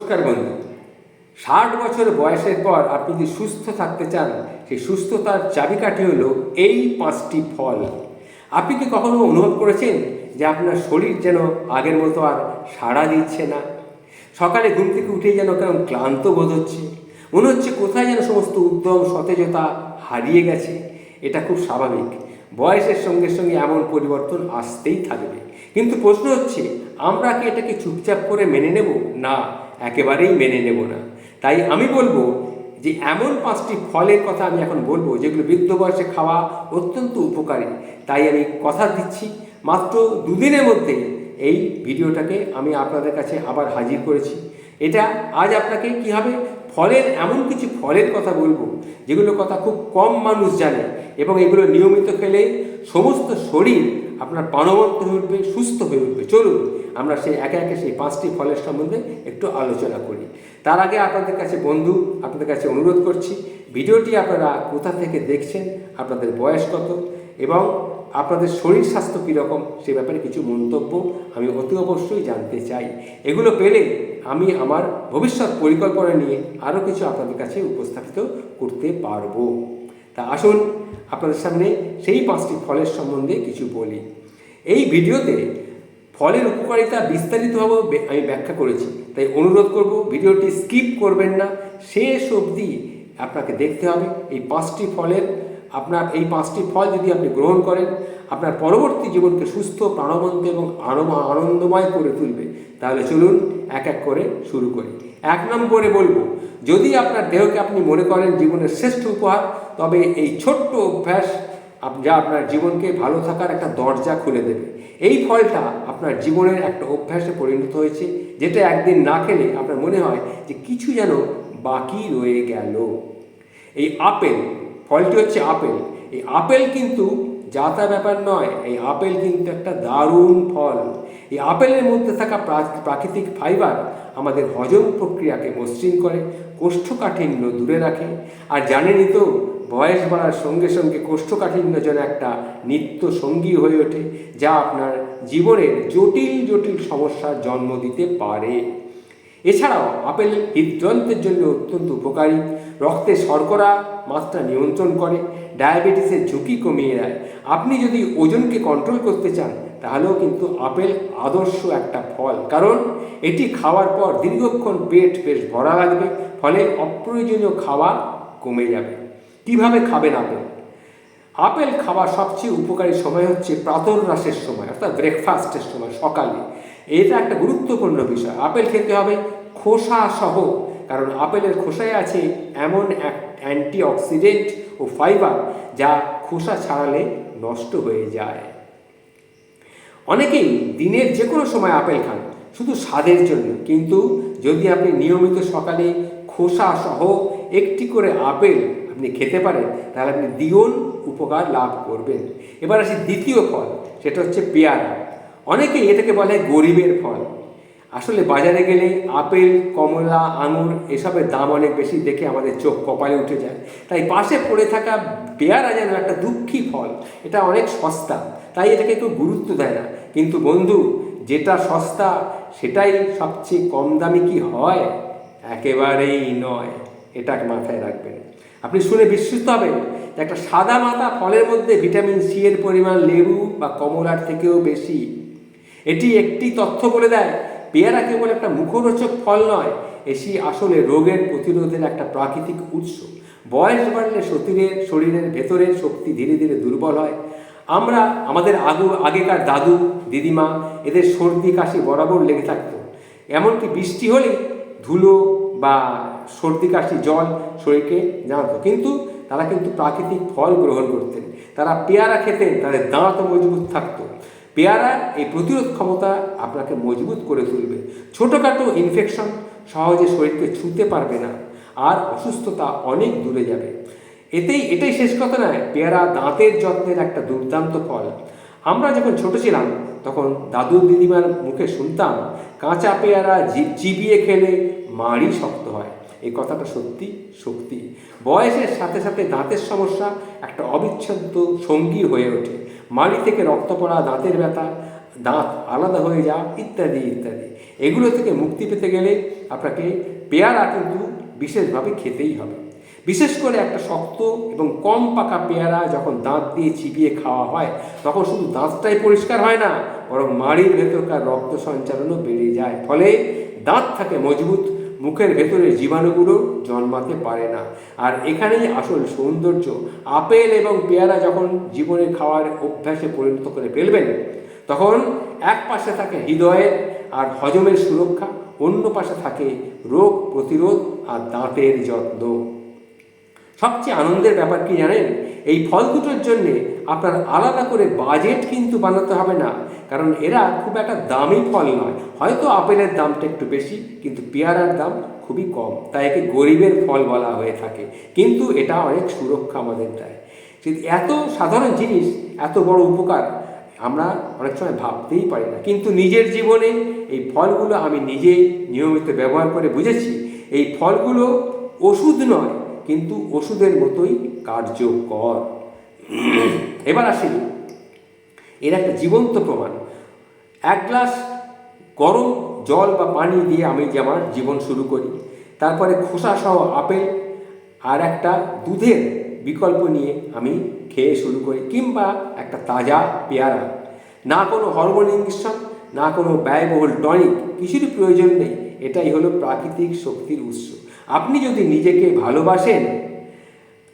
নমস্কার বন্ধু। ষাট বছর বয়সের পর আপনি যদি সুস্থ থাকতে চান, সেই সুস্থতার চাবিকাঠি হল এই পাঁচটি ফল। আপনি কি কখনো অনুভব করেছেন যে আপনার শরীর যেন আগের মতো আর সাড়া দিচ্ছে না? সকালে ঘুম থেকে উঠে যেন কেমন ক্লান্ত বোধ হচ্ছে। মনে হচ্ছে কোথায় যেন সমস্ত উদ্যম, সতেজতা হারিয়ে গেছে। এটা খুব স্বাভাবিক। বয়সের সঙ্গে সঙ্গে এমন পরিবর্তন আসতেই থাকবে। কিন্তু প্রশ্ন হচ্ছে, আমরা কি এটাকে চুপচাপ করে মেনে নেব? না একেবারেই মেনে নেব না। তাই আমি বলব যে এমন পাঁচটি ফলের কথা আমি এখন বলব, যেগুলো বৃদ্ধ বয়সে খাওয়া অত্যন্ত উপকারী। তাই আমি কথা দিচ্ছি মাত্র দুদিনের মধ্যে এই ভিডিওটাকে আমি আপনাদের কাছে আবার হাজির করেছি। এটা আজ আপনাকে কি হবে? ফলের এমন কিছু ফলের কথা বলব যেগুলো কথা খুব কম মানুষ জানে এবং এগুলো নিয়মিত খেলে সমস্ত শরীর আপনার প্রাণবন্ত হয়ে উঠবে, সুস্থ হয়ে উঠবে। চলুন আমরা সেই একে একে সেই পাঁচটি ফলের সম্বন্ধে একটু আলোচনা করি। তার আগে আপনাদের কাছে বন্ধু, আপনাদের কাছে অনুরোধ করছি, ভিডিওটি আপনারা কোথা থেকে দেখছেন, আপনাদের বয়স কত এবং আপনাদের শরীর স্বাস্থ্য কীরকম, সে ব্যাপারে কিছু মন্তব্য আমি অতি অবশ্যই জানতে চাই। এগুলো পেলে আমি আমার ভবিষ্যৎ পরিকল্পনা নিয়ে আরও কিছু আপনাদের কাছে উপস্থাপিত করতে পারব। তা আসুন, আপনাদের সামনে সেই পাঁচটি ফলের সম্বন্ধে কিছু বলি। এই ভিডিওতে ফলের উপকারিতা বিস্তারিতভাবে আমি ব্যাখ্যা করেছি। তাই অনুরোধ করব, ভিডিওটি স্কিপ করবেন না। শেষ অবধি আপনাকে দেখতে হবে এই পাঁচটি ফলের। আপনার, এই পাঁচটি ফল যদি আপনি গ্রহণ করেন, আপনার পরবর্তী জীবনকে সুস্থ, প্রাণবন্ত এবং আনন্দময় করে তুলবে। তাহলে চলুন এক এক করে শুরু করি। এক নম্বরে বলব, যদি আপনার দেহকে আপনি মনে করেন জীবনের শ্রেষ্ঠ উপহার, তবে এই ছোট্ট অভ্যাস যা আপনার জীবনকে ভালো থাকার একটা দরজা খুলে দেবে। এই ফলটা আপনার জীবনের একটা অভ্যাসে পরিণত হয়েছে, যেটা একদিন না খেলে আপনার মনে হয় যে কিছু যেন বাকি রয়ে গেল। এই আপেল, ফলটি হচ্ছে আপেল। এই আপেল কিন্তু যাতা ব্যাপার নয়, এই আপেল কিন্তু একটা দারুণ ফল। এই আপেলের মধ্যে থাকা প্রাকৃতিক ফাইবার আমাদের হজম প্রক্রিয়াকে মসৃণ করে, কোষ্ঠকাঠিন্য দূরে রাখে। আর জানেনই তো বয়স বাড়ার সঙ্গে সঙ্গে কোষ্ঠকাঠিন্য যেন একটা নিত্য সঙ্গী হয়ে ওঠে, যা আপনার জীবনের জটিল জটিল সমস্যার জন্ম দিতে পারে। এছাড়াও আপেল হৃদযন্ত্রের জন্য অত্যন্ত উপকারী। রক্তে শর্করা মাত্রা নিয়ন্ত্রণ করে, ডায়াবেটিসের ঝুঁকি কমিয়ে দেয়। আপনি যদি ওজনকে কন্ট্রোল করতে চান, তাহলেও কিন্তু আপেল আদর্শ একটা ফল। কারণ এটি খাওয়ার পর দীর্ঘক্ষণ পেট বেশ ভরা লাগবে, ফলে অপ্রয়োজনীয় খাওয়া কমে যাবে। কীভাবে খাবেন আপেল? আপেল খাওয়ার সবচেয়ে উপকারী সময় হচ্ছে প্রাতরাশের সময়, অর্থাৎ ব্রেকফাস্টের সময়, সকালে। এটা একটা গুরুত্বপূর্ণ বিষয়। আপেল খেতে হবে খোসা সহ কারণ আপেলের খোসায় আছে এমন এক অ্যান্টিঅক্সিডেন্ট ও ফাইবার যা খোসা ছাড়ালে নষ্ট হয়ে যায়। অনেকেই দিনের যে কোনো সময় আপেল খান, শুধু স্বাদের জন্য। কিন্তু যদি আপনি নিয়মিত সকালে খোসা সহ একটি করে আপেল আপনি খেতে পারেন, তাহলে আপনি দ্বিগুণ উপকার লাভ করবেন। এবার আসি দ্বিতীয় ফল, সেটা হচ্ছে পেয়ারা। অনেকেই এটাকে বলে গরিবের ফল। আসলে বাজারে গেলে আপেল, কমলা, আঙুর এসবের দাম অনেক বেশি দেখে আমাদের চোখ কপালে উঠে যায়। তাই পাশে পড়ে থাকা পেয়ারা যেন একটা দুঃখী ফল, এটা অনেক সস্তা, তাই এটাকে কেউ গুরুত্ব দেয় না। কিন্তু বন্ধু, যেটা সস্তা, সেটাই সবচেয়ে কম দামি কি হয়? একেবারেই নয়, এটা মাথায় রাখবেন। আপনি শুনে বিস্মিত হবেন একটা সাদা মাথা ফলের মধ্যে ভিটামিন সি এর পরিমাণ লেবু বা কমলার থেকেও বেশি। এটি একটি তথ্য বলে দেয়, পেয়ারা কেবল একটা মুখরোচক ফল নয় এসি আসলে রোগের প্রতিরোধের একটা প্রাকৃতিক উৎস। বয়স বাড়লে শরীরের শরীরের ভেতরের শক্তি ধীরে ধীরে দুর্বল হয়। আমরা, আমাদের আগু, আগেকার দাদু, দিদিমা, এদের সর্দি, কাশি বরাবর লেগে থাকতো। এমনকি বৃষ্টি হলেই ধুলো বা সর্দি, কাশি জল শরীরকে জানাতো কিন্তু তারা কিন্তু প্রাকৃতিক ফল গ্রহণ করতেন। তারা পেয়ারা খেতেন, তাদের দাঁত মজবুত থাকতো। পেয়ারা এই প্রতিরোধ ক্ষমতা আপনাকে মজবুত করে তুলবে। ছোটোখাটো ইনফেকশন সহজে শরীরকে ছুঁতে পারবে না, আর অসুস্থতা অনেক দূরে যাবে। এতেই, এটাই শেষ কথা নয়, পেয়ারা দাঁতের যত্নের একটা দুর্দান্ত ফল। আমরা যখন ছোট ছিলাম, তখন দাদু দিদিমার মুখে শুনতাম, কাঁচা পেয়ারা চিবিয়ে খেলে মাড়ি শক্ত হয়। এই কথাটা সত্যি শক্তি বয়সের সাথে সাথে দাঁতের সমস্যা একটা অবিচ্ছেদ্য সঙ্গী হয়ে ওঠে। মাড়ি থেকে রক্ত পড়া, দাঁতের ব্যথা, দাঁত আলাদা হয়ে যাওয়া ইত্যাদি ইত্যাদি। এগুলো থেকে মুক্তি পেতে গেলে আপনাকে পেয়ারা কিন্তু বিশেষভাবে খেতেই হবে। বিশেষ করে একটা শক্ত এবং কম পাকা পেয়ারা যখন দাঁত দিয়ে চিবিয়ে খাওয়া হয়, তখন শুধু দাঁতটাই পরিষ্কার হয় না, বরং মাড়ির ভেতরকার রক্ত সঞ্চালনও বেড়ে যায়। ফলে দাঁত থাকে মজবুত মুখের ভেতরে জীবাণুগুলো জন্মাতে পারে না। আর এখানেই আসল সৌন্দর্য, আপেল এবং পেয়ারা যখন জীবনে খাওয়ার অভ্যাসে পরিণত করে ফেলবেন, তখন এক পাশে থাকে হৃদয়ের আর হজমের সুরক্ষা, অন্য পাশে থাকে রোগ প্রতিরোধ আর দাঁতের যত্ন। সবচেয়ে আনন্দের ব্যাপার কি জানেন? এই ফল দুটোর জন্যে আপনার আলাদা করে বাজেট কিন্তু বানাতে হবে না। কারণ এরা খুব একটা দামি ফল নয়। হয়তো আপেলের দামটা একটু বেশি, কিন্তু পেয়ারার দাম খুবই কম। তাই একে গরিবের ফল বলা হয়ে থাকে। কিন্তু এটা অনেক সুরক্ষা আমাদের দেয়। এত সাধারণ জিনিস, এত বড় উপকার আমরা অনেক সময় ভাবতেই পারি না। কিন্তু নিজের জীবনে এই ফলগুলো আমি নিজে নিয়মিত ব্যবহার করে বুঝেছি, এই ফলগুলো ওষুধ নয়, কিন্তু ওষুধের মতোই কার্যকর। এবার আসি। এর একটা জীবন্ত প্রমাণ। এক গ্লাস গরম জল বা পানি দিয়ে আমি যে আমার জীবন শুরু করি। তারপরে খোসা সহ আপেল আর একটা দুধের বিকল্প নিয়ে আমি খেয়ে শুরু করি কিংবা একটা তাজা পেয়ারা। না কোনো হরমোন ইঞ্জেকশন না কোনো ব্যয়বহুল টনিক, কিছুরই প্রয়োজন নেই। এটাই হলো প্রাকৃতিক শক্তির উৎস। আপনি যদি নিজেকে ভালোবাসেন,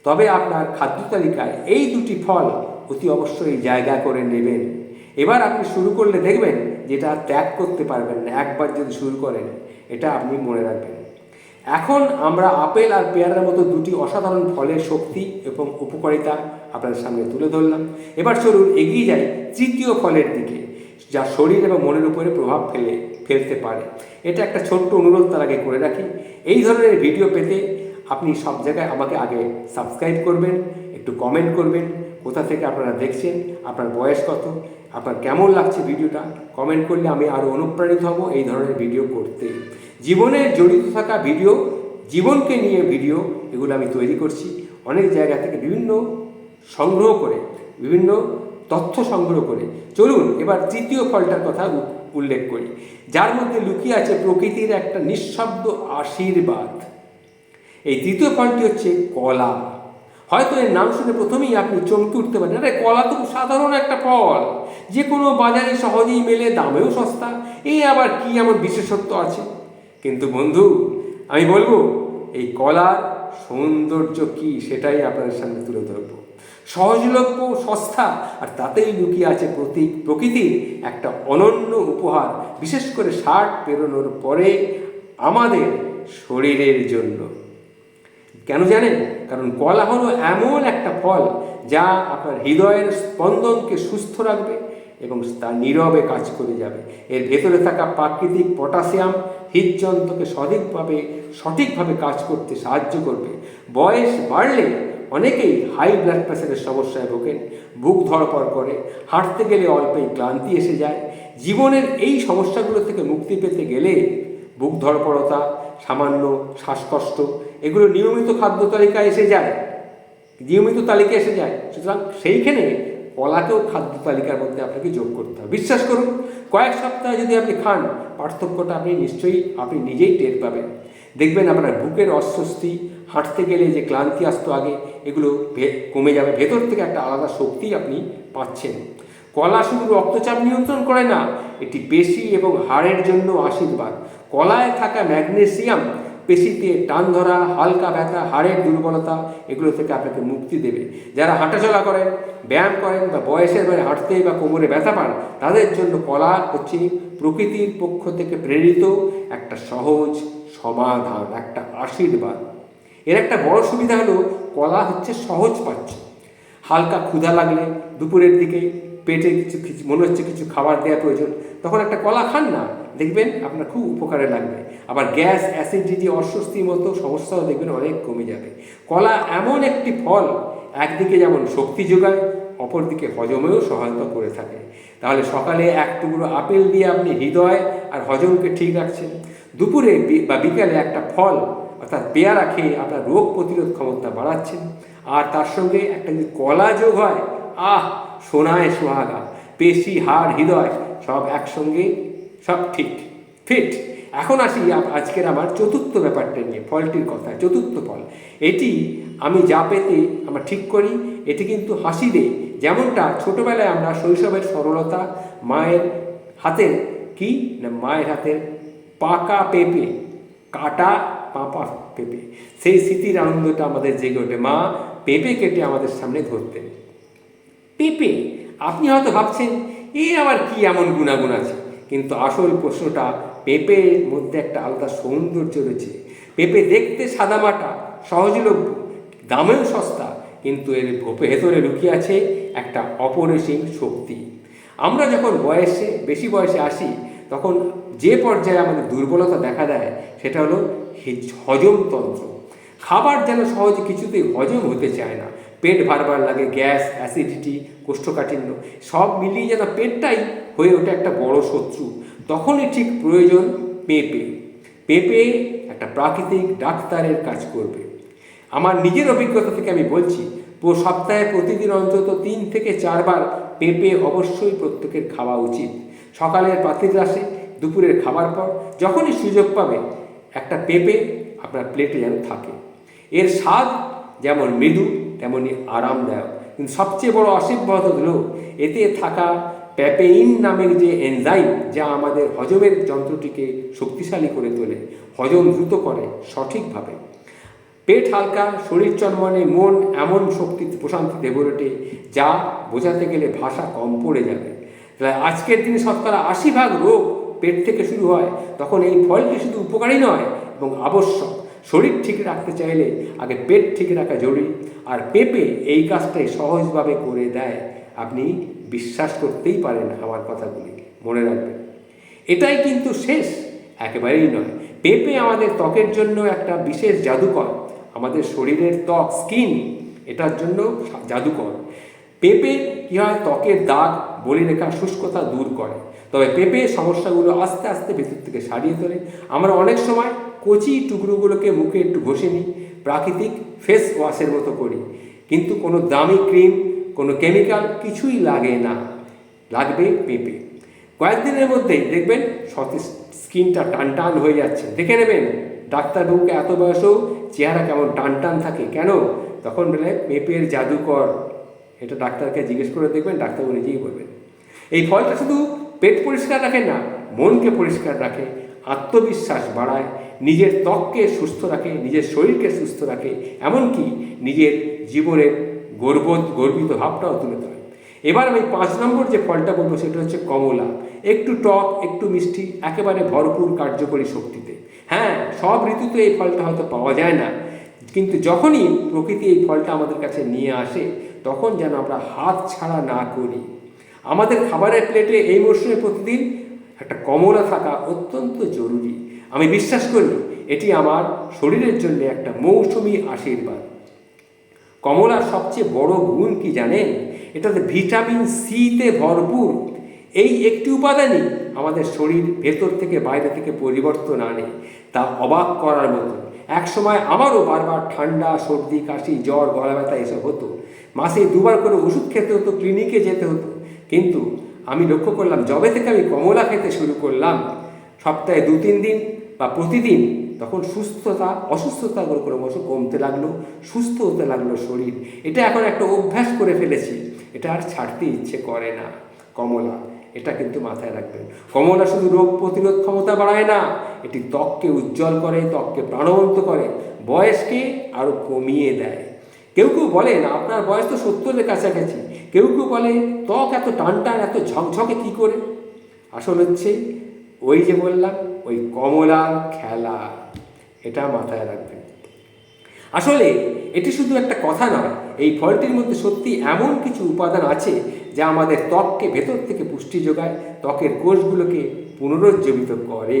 তবে আপনার খাদ্য তালিকায় এই দুটি ফল অতি অবশ্যই জায়গা করে নেবেন। এবার আপনি শুরু করলে দেখবেন যেটা ত্যাগ করতে পারবেন না, একবার যদি শুরু করেন, এটা আপনি মনে রাখবেন। এখন আমরা আপেল আর পেয়ারার মতো দুটি অসাধারণ ফলের শক্তি এবং উপকারিতা আপনাদের সামনে তুলে ধরলাম। এবার চলুন এগিয়ে যাই তৃতীয় ফলের দিকে, যা শরীর এবং মনের উপরে প্রভাব ফেলে, ফেলতে পারে। এটা একটা ছোট্ট অনুরোধ তার আগে করে রাখি। এই ধরনের ভিডিও পেতে আপনি সব জায়গায় আমাকে আগে সাবস্ক্রাইব করবেন, একটু কমেন্ট করবেন কোথা থেকে আপনারা দেখছেন, আপনার বয়স কত, আপনার কেমন লাগছে ভিডিওটা কমেন্ট করলে আমি আরও অনুপ্রাণিত হব এই ধরনের ভিডিও করতে। জীবনে জড়িত থাকা ভিডিও জীবনকে নিয়ে ভিডিও এগুলো আমি তৈরি করছি। অনেক জায়গা থেকে বিভিন্ন সংগ্রহ করে, বিভিন্ন তথ্য সংগ্রহ করে। চলুন, এবার তৃতীয় ফলটার কথা উল্লেখ করি। যার মধ্যে লুকিয়ে আছে প্রকৃতির একটা নিঃশব্দ আশীর্বাদ। এই তৃতীয় ফলটি হচ্ছে কলা। হয়তো এর নাম শুনে প্রথমেই আপনি চমকে উঠতে পারেন, আরে কলা তো সাধারণ একটা ফল। যে কোনো বাজারে সহজেই মেলে, দামেও সস্তা। এই আবার কি এমন বিশেষত্ব আছে? কিন্তু বন্ধু, আমি বলব, এই কলার সৌন্দর্য কি সেটাই আপনাদের সামনে তুলে ধরবো। সহজলভ্য, সস্তা, আর তাতেই লুকিয়ে আছে প্রতীক প্রকৃতির একটা অনন্য উপহার। বিশেষ করে ষাট পেরোনোর পরে আমাদের শরীরের জন্য। কেন জানেন? কারণ কলা হলো এমন একটা ফল যা আপনার হৃদয়ের স্পন্দনকে সুস্থ রাখবে এবং তা নীরবে কাজ করে যাবে। এর ভেতরে থাকা প্রাকৃতিক পটাশিয়াম হৃদযন্ত্রকে সঠিকভাবে সঠিকভাবে কাজ করতে সাহায্য করবে। বয়স বাড়লে অনেকেই হাই ব্লাড প্রেশারের সমস্যায় ভোগেন, বুক ধরপড় করে, হাঁটতে গেলে অল্পেই ক্লান্তি এসে যায়। জীবনের এই সমস্যাগুলো থেকে মুক্তি পেতে গেলে বুক ধরপড়তা সামান্য, শ্বাসকষ্ট, এগুলো নিয়মিত খাদ্য তালিকায় এসে যায়। নিয়মিত তালিকা এসে যায়। সুতরাং সেইখানে কলাকেও খাদ্য তালিকার মধ্যে আপনাকে যোগ করতে হবে। বিশ্বাস করুন, কয়েক সপ্তাহে যদি আপনি খান, পার্থক্যটা আপনি নিশ্চয়ই, আপনি নিজেই টের পাবেন। দেখবেন আপনার বুকের অস্বস্তি, হাঁটতে গেলে যে ক্লান্তি আসতো আগে, এগুলো কমে যাবে। ভেতর থেকে একটা আলাদা শক্তি আপনি পাচ্ছেন। কলা শুধু রক্তচাপ নিয়ন্ত্রণ করে না, এটি পেশি এবং হাড়ের জন্য আশীর্বাদ। কলায় থাকা ম্যাগনেসিয়াম পেশিতে টান ধরা, হালকা ব্যথা, হাড়ের দুর্বলতা, এগুলো থেকে আপনাকে মুক্তি দেবে। যারা হাঁটাচলা করেন, ব্যায়াম করেন বা বয়সের বাইরে হাঁটতে বা কোমরে ব্যথা পান, তাদের জন্য কলা হচ্ছে প্রকৃতির পক্ষ থেকে প্রেরিত একটা সহজ সমাধান, একটা আশীর্বাদ। এর একটা বড় সুবিধা হলো, কলা হচ্ছে সহজ পাচ্য। হালকা ক্ষুধা লাগলে দুপুরের দিকে পেটে কিছু কিছু মনে হচ্ছে কিছু খাবার দেওয়া প্রয়োজন, তখন একটা কলা খান না। দেখবেন আপনার খুব উপকারে লাগবে। আবার গ্যাস, অ্যাসিডিটি অস্বস্তির মতো সমস্যাও দেখবেন অনেক কমে যাবে। কলা এমন একটি ফল, একদিকে যেমন শক্তি যোগায়, অপরদিকে হজমেও সহায়তা করে থাকে। তাহলে সকালে এক টুকরো আপেল দিয়ে আপনি হৃদয় আর হজমকে ঠিক রাখছেন। দুপুরে বি- বিকালে একটা ফল, অর্থাৎ পেয়ারা খেয়ে আপনার রোগ প্রতিরোধ ক্ষমতা বাড়াচ্ছেন। আর তার সঙ্গে একটা যদি কলা যোগ হয়, আহ, সোনায় সোহাগা, পেশি, হাড়, হৃদয় সব একসঙ্গে সব ঠিক। ফিট এখন আসি আজকের আমার চতুর্থ ব্যাপারটা নিয়ে, ফলটির কথা, চতুর্থ ফল। এটি আমি যা পেতে আমরা ঠিক করি, এটি কিন্তু হাসি দেয়। যেমনটা ছোটবেলায় আমরা শৈশবের সরলতা, মায়ের হাতের কি? না, মায়ের হাতের পাকা পেঁপে, কাটা পাপা পেঁপে। সেই স্মৃতির আনন্দটা আমাদের জেগে ওঠে। মা পেঁপে কেটে আমাদের সামনে ধরতেন। পেঁপে, আপনি হয়তো ভাবছেন এ আবার কি এমন গুণাগুণ আছে? কিন্তু আসল প্রশ্নটা পেঁপের মধ্যে একটা আলাদা সৌন্দর্য রয়েছে। পেঁপে দেখতে সাদামাটা সহজলভ্য, দামেও সস্তা, কিন্তু এর ভেতরে লুকিয়ে আছে একটা অপরিসীম শক্তি। আমরা যখন বয়সে, বেশি বয়সে আসি, তখন যে পর্যায়ে আমাদের দুর্বলতা দেখা দেয়, সেটা হলো হজমতন্ত্র খাবার যেন সহজে কিছুতেই হজম হতে চায় না। পেট বারবার লাগে, গ্যাস, অ্যাসিডিটি, কোষ্ঠকাঠিন্য, সব মিলিয়ে যেন পেটটাই হয়ে ওঠে একটা বড় শত্রু। তখনই ঠিক প্রয়োজন পেঁপে। পেঁপে একটা প্রাকৃতিক ডাক্তারের কাজ করবে। আমার নিজের অভিজ্ঞতা থেকে আমি বলছি, পুরো সপ্তাহে প্রতিদিন অন্তত তিন থেকে চারবার পেঁপে অবশ্যই প্রত্যেকের খাওয়া উচিত। সকালের পাতির রাসে দুপুরের খাবার পর যখনই সুযোগ পাবে, একটা পেঁপে আপনার প্লেটে যেন থাকে। এর স্বাদ যেমন মৃদু তেমনই আরামদায়ক। কিন্তু সবচেয়ে বড় অসিব্বত হলো, এতে থাকা প্যাপেইন নামের যে এনজাইম, যা আমাদের হজমের যন্ত্রটিকে শক্তিশালী করে তোলে, হজম দ্রুত করে সঠিকভাবে। পেট হালকা, শরীর চন্মনে, মন এমন শক্তি প্রশান্তিতে ভরে যা বোঝাতে গেলে ভাষা কম পড়ে যাবে। আজকের দিনে শতকরা আশি ভাগ রোগ পেট থেকে শুরু হয়, তখন এই ফলটি শুধু উপকারী নয়, এবং আবশ্যক। শরীর ঠিক রাখতে চাইলে আগে পেট ঠিক রাখা জরুরি, আর পেঁপে এই কাজটাই সহজভাবে করে দেয়। আপনি বিশ্বাস করতেই পারেন আমার কথাগুলি, মনে রাখবেন। এটাই কিন্তু শেষ, একেবারেই নয়। পেঁপে আমাদের ত্বকের জন্য একটা বিশেষ জাদুকর, আমাদের শরীরের ত্বক, স্কিন, এটার জন্য জাদুকর। পেঁপে কী হয়? ত্বকের দাগ, বলিরেখা শুষ্কতা দূর করে। তবে পেঁপে সমস্যাগুলো আস্তে আস্তে ভেতর থেকে সারিয়ে তোলে। আমরা অনেক সময় কচি টুকরোগুলোকে মুখে একটু ঘষে নিই, প্রাকৃতিক ফেস ওয়াশের মতো করি। কিন্তু কোনো দামি ক্রিম কোনো কেমিক্যাল কিছুই লাগে না। লাগবে পেঁপে। কয়েকদিনের মধ্যেই দেখবেন সতেজ স্কিনটা টান টান হয়ে যাচ্ছে। দেখে নেবেন ডাক্তারবাবুকে এত বয়সেও চেহারা কেমন টান টান থাকে। কেন? তখন বলে, পেঁপের জাদুকর। এটা ডাক্তারকে জিজ্ঞেস করে দেখবেন, ডাক্তারবাবু নিজেই বলবেন। এই ফলটা শুধু পেট পরিষ্কার রাখে না, মনকে পরিষ্কার রাখে, আত্মবিশ্বাস বাড়ায়, নিজের ত্বককে সুস্থ রাখে, নিজের শরীরকে সুস্থ রাখে, এমনকি নিজের জীবনের গর্ব, গর্বিত ভাবটাও তুলে ধরে। এবার আমি পাঁচ নম্বর যে ফলটা বলব, সেটা হচ্ছে কমলা। একটু টক, একটু মিষ্টি, একেবারে ভরপুর কার্যকরী শক্তিতে। হ্যাঁ সব ঋতুতে এই ফলটা হয়তো পাওয়া যায় না, কিন্তু যখনই প্রকৃতি এই ফলটা আমাদের কাছে নিয়ে আসে, তখন যেন আমরা হাত ছাড়া না করি। আমাদের খাবারের প্লেটে এই মরশুমে প্রতিদিন একটা কমলা থাকা অত্যন্ত জরুরি। আমি বিশ্বাস করি, এটি আমার শরীরের জন্য একটা মৌসুমি আশীর্বাদ। কমলার সবচেয়ে বড় গুণ কি জানেন? এটাতে ভিটামিন সিতে ভরপুর। এই একটি উপাদানই আমাদের শরীর ভেতর থেকে বাইরে থেকে পরিবর্তন আনে, তা অবাক করার মতো। এক সময় আমারও বারবার ঠান্ডা, সর্দি, কাশি, জ্বর গলা ব্যথা এসব হতো। মাসে দুবার করে ওষুধ খেতে হতো, ক্লিনিকে যেতে হতো। কিন্তু আমি লক্ষ্য করলাম, যবে থেকে আমি কমলা খেতে শুরু করলাম, সপ্তাহে দু তিন দিন বা প্রতিদিন তখন সুস্থতা অসুস্থতাগুলো ক্রমশ কমতে লাগল, সুস্থ হতে লাগল শরীর। এটা এখন একটা অভ্যাস করে ফেলেছি। এটা আর ছাড়তে ইচ্ছে করে না। কমলা, এটা কিন্তু মাথায় রাখবেন। কমলা শুধু রোগ প্রতিরোধ ক্ষমতা বাড়ায় না, এটি ত্বককে উজ্জ্বল করে, ত্বককে প্রাণবন্ত করে, বয়সকে আরও কমিয়ে দেয়। কেউ কেউ বলেন, আপনার বয়স তো সত্তরের কাছাকাছি। কেউ কেউ বলে, ত্বক এত টান টান এত ঝকঝকে কী করে? আসল হচ্ছে, ওই যে বললাম ওই কমলা খেলা, এটা মাথায় রাখবেন। আসলে, এটি শুধু একটা কথা নয়, এই ফলটির মধ্যে সত্যি এমন কিছু উপাদান আছে যা আমাদের ত্বককে ভেতর থেকে পুষ্টি যোগায়, ত্বকের কোষগুলোকে পুনরুজ্জীবিত করে।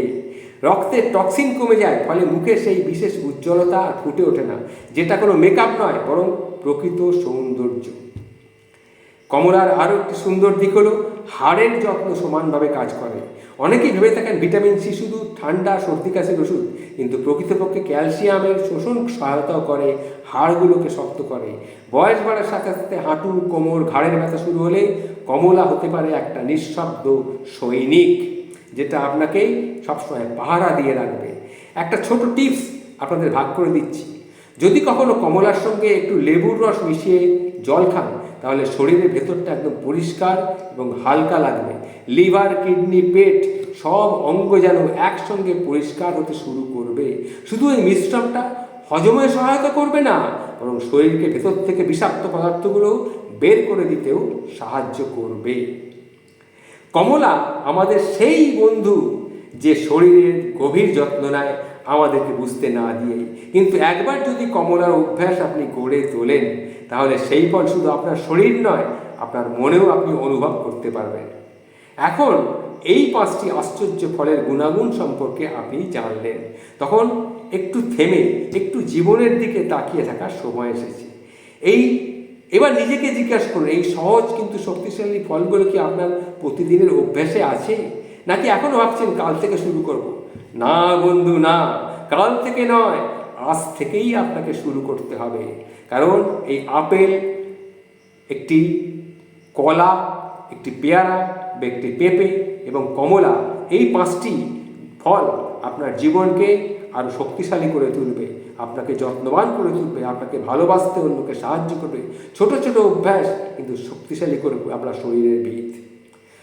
রক্তের টক্সিন কমে যায়, ফলে মুখে সেই বিশেষ উজ্জ্বলতা ফুটে ওঠে না, যেটা কোনো মেকআপ নয়, বরং প্রকৃত সৌন্দর্য। কমলার আরও একটি সুন্দর দিক হলো হাড়ের যত্ন সমানভাবে কাজ করে। অনেকেই ভেবে থাকেন ভিটামিন সি শুধু ঠান্ডা, সর্দি, কাশির ওষুধ, কিন্তু প্রকৃতপক্ষে ক্যালসিয়ামের শোষণ সহায়তাও করে, হাড়গুলোকে শক্ত করে। বয়স বাড়ার সাথে সাথে হাঁটু, কোমর, ঘাড়ের ব্যথা শুরু হলে কমলা হতে পারে একটা নিঃশব্দ সৈনিক, যেটা আপনাকে সবসময় পাহারা দিয়ে রাখবে। একটা ছোট টিপস আপনাদের ভাগ করে দিচ্ছি। যদি কখনো কমলার সঙ্গে একটু লেবুর রস মিশিয়ে জল খান তাহলে শরীরের ভেতরটা একদম পরিষ্কার এবং হালকা লাগবে। লিভার, কিডনি, পেট সব অঙ্গ যেন একসঙ্গে পরিষ্কার হতে শুরু করবে। শুধু এই মিশ্রণটা হজমে সহায়তা করবে না, বরং শরীরকে ভেতর থেকে বিষাক্ত পদার্থগুলো বের করে দিতেও সাহায্য করবে। কমলা আমাদের সেই বন্ধু যে শরীরের গভীর যত্ন নেয়, আমাদেরকে বুঝতে না দিয়ে কিন্তু একবার যদি কমলার অভ্যাস আপনি গড়ে তোলেন, তাহলে সেই ফল শুধু আপনার শরীর নয়, আপনার মনেও আপনি অনুভব করতে পারবেন। এখন এই পাঁচটি আশ্চর্য ফলের গুণাগুণ সম্পর্কে আপনি জানলেন। তখন একটু থেমে, একটু জীবনের দিকে তাকিয়ে থাকার সময় এসেছে। এই, এবার নিজেকে জিজ্ঞাসা করুন, এই সহজ কিন্তু শক্তিশালী ফলগুলো কি আপনার প্রতিদিনের অভ্যাসে আছে? নাকি এখনও ভাবছেন কাল থেকে শুরু করব? না বন্ধু, না। কাল থেকে নয়, আজ থেকেই আপনাকে শুরু করতে হবে। কারণ এই আপেল একটি কলা, একটি পেয়ারা, একটি পেঁপে এবং কমলা, এই পাঁচটি ফল আপনার জীবনকে আরও শক্তিশালী করে তুলবে, আপনাকে যত্নবান করে তুলবে, আপনাকে ভালোবাসতে অন্যকে সাহায্য করবে। ছোট ছোট অভ্যাস কিন্তু শক্তিশালী করবে আপনার শরীরের ভিত।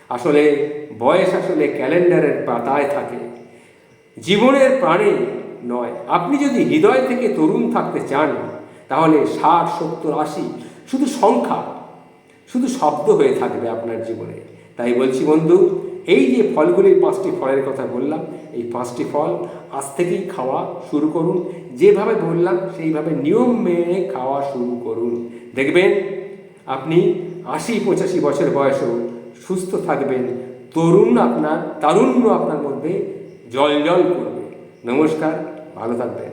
আসলে বয়স আসলে ক্যালেন্ডারের পাতায় থাকে। জীবনের প্রাণে নয়। আপনি যদি হৃদয় থেকে তরুণ থাকতে চান, তাহলে ষাট, সত্তর, আশি শুধু সংখ্যা, শুধু শব্দ হয়ে থাকবে আপনার জীবনে। তাই বলছি বন্ধু, এই যে ফলগুলির পাঁচটি ফলের কথা বললাম, এই পাঁচটি ফল আজ থেকেই খাওয়া শুরু করুন। যেভাবে বললাম, সেইভাবে নিয়ম মেনে খাওয়া শুরু করুন। দেখবেন, আপনি আশি, পঁচাশি বছর বয়সেও সুস্থ থাকবেন তরুণ আপনার তারুণ্য আপনার মধ্যে জল জল করবে। নমস্কার ভালো থাকবেন।